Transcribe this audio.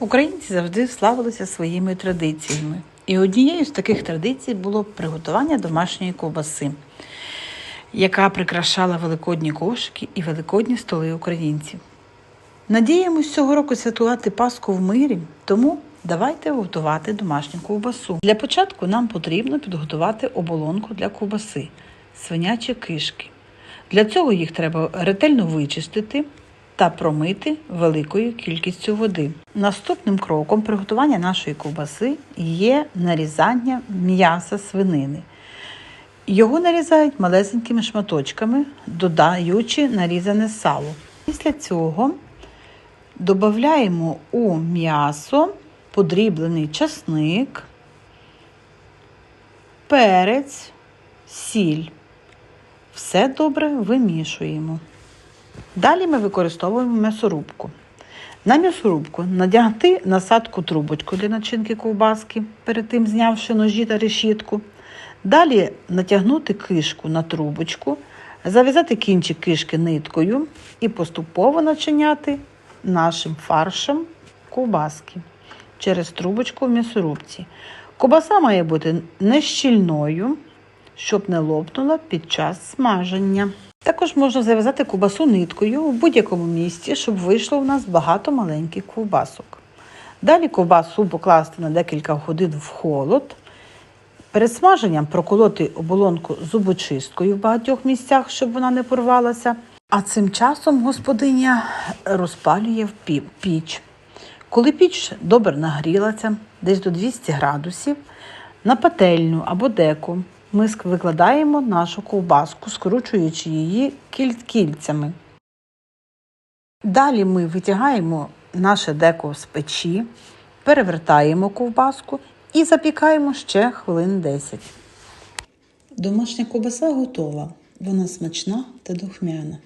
Українці завжди славилися своїми традиціями. І однією з таких традицій було приготування домашньої ковбаси, яка прикрашала великодні кошики і великодні столи українців. Надіємось цього року святкувати Пасху в мирі, тому давайте готувати домашню ковбасу. Для початку нам потрібно підготувати оболонку для ковбаси, свинячі кишки. Для цього їх треба ретельно вичистити та промити великою кількістю води. Наступним кроком приготування нашої ковбаси є нарізання м'яса свинини. Його нарізають малесенькими шматочками, додаючи нарізане сало. Після цього додаємо у м'ясо подріблений часник, перець, сіль. Все добре вимішуємо. Далі ми використовуємо м'ясорубку. На м'ясорубку надягти насадку трубочку для начинки ковбаски, перед тим знявши ножі та решітку. Далі натягнути кишку на трубочку, зав'язати кінчик кишки ниткою і поступово начиняти нашим фаршем ковбаски через трубочку в м'ясорубці. Ковбаса має бути не щільною, щоб не лопнула під час смаження. Також можна зав'язати ковбасу ниткою в будь-якому місці, щоб вийшло у нас багато маленьких ковбасок. Далі ковбасу покласти на декілька годин в холод. Перед смаженням проколоти оболонку зубочисткою в багатьох місцях, щоб вона не порвалася. А цим часом господиня розпалює в піч. Коли піч добре нагрілася, десь до 200 градусів, на пательню або деку ми викладаємо нашу ковбаску, скручуючи її кіль- кільцями. Далі ми витягаємо наше деко з печі, перевертаємо ковбаску і запікаємо ще хвилин 10. Домашня ковбаса готова. Вона смачна та духмяна.